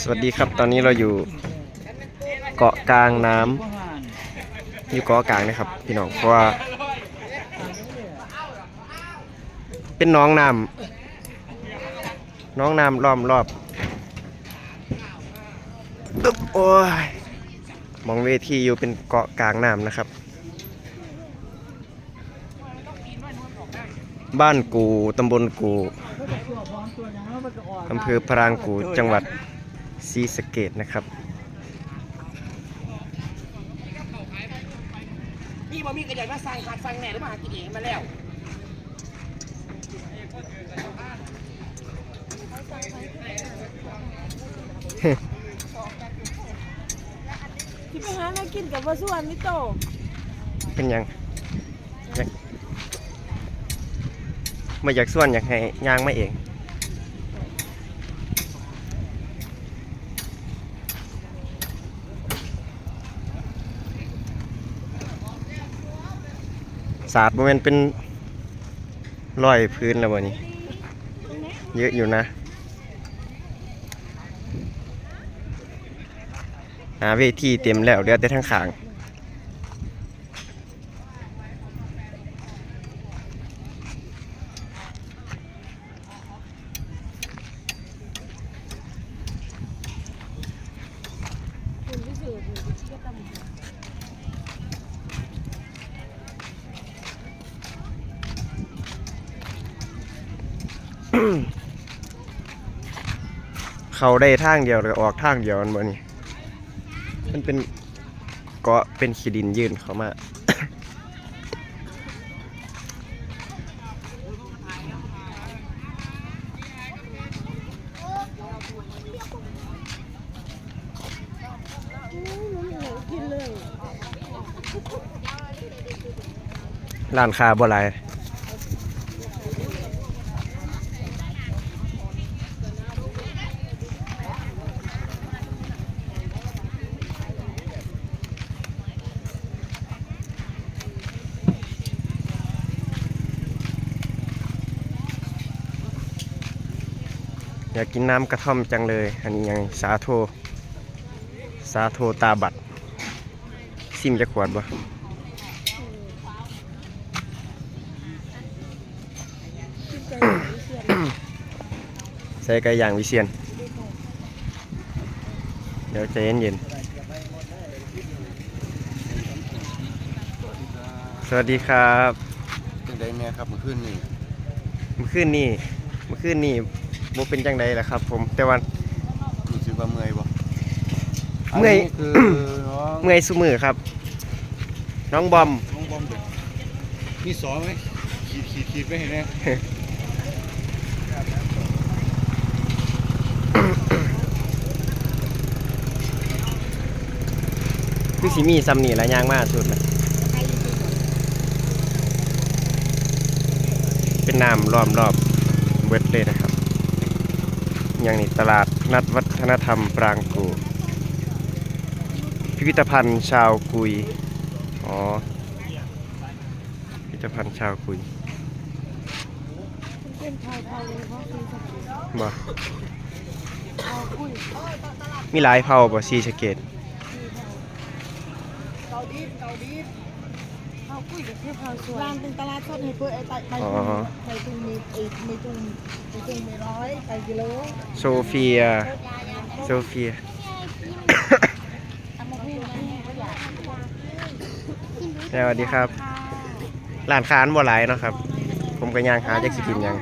สวัสดีครับตอนนี้เราอยู่เกาะกลางน้ำอยู่เกาะกลางนะครับ พี่น้องเพราะว่า เป็นน้องน้ำน้องน้ำล้อมรอบตึ๊บโอ้ยมองเวทีอยู่เป็นเกาะกลางน้ำนะครับ บ้านกูตำบลกู อำเภอพรางกูจังหวัดศรีสะเกดนะครับพี่บอมีกระยามาสั่งหัดสั่งแหน่หรือมาหากินเองมาแล้วที่ไปหาแนวกินกับว่าส่วนนี่โตเป็นหยังอยาก มาอยากส่วนอยากให้ย่างมาเอง ศาสตร์บ่แมันเป็นรอยพื้นแล้วบ่นี่เยอะอยู่นะ หาเวทีเต็มแล้วเหลือแต่ทางขาง คุณพิสูจน์อยู่ที่ก็ตำ เขาได้ทางเดียวแล้วก็ออกทางเดียวมันบ่นี่มันเป็นเกาะเป็นขีดินยื่นเขามาลยร้านค้าบ่หลาย อยากกินน้ำกระท่อมจังเลย อันนี้ยังสาโท สาโทตาบัดซิมจะขวดบ่กินใจวิเชียนใส่ไก่ย่างวิเชียน เดี๋ยวใจเย็นๆสวัสดีครับจังไดแม่ครับเมื่อคืนนี่เมื่อคืนนี่เมื่อคืนนี่ บ่เป็นจังใดล่ะครับ ผมแต่ว่ารู้สึกว่าเมื่อยบ่เมื่อยนนี้คือน้องเมื่อยสุมือครับ น้องบอม น้องบอมเด็กมีสองไหมขีดขีดขีดไว้ให้แน่คือสิมีซ้ำนี่ละย่างมาสุดน่ะเป็นน้ำล้อมรอบเบิดเลยนะครับ อย่างนี้ตลาดนัดวัฒนธรรมปรางกูพิพิธภัณฑ์ชาวกุย อ๋อ พิพิธภัณฑ์ชาวกุยเป็นชาวไทยเลยเพราะกินสกีบ่ชาวกุยมีหลายเผ่าบ่ซีสะเกตเกาดีเกาดี ชาวกุ้ยกับเทพชาวสวนร้านเป็นตลาดสดให้เพื่อไอ้ไต่ไปอ๋อ ไปตุงมีไอ้มีตุงมีตุงมีร้อยไปกิโลโซเฟีย โซเฟียทำมาพูดนี่ก็อยากสวัสดีครับร้านค้านบ่หลายเนาะครับ ผมก็ย่างหาจักสิกินหยัง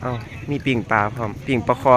เอ้ามีปิ่งปลาพร้อมปิ่งปลาคอ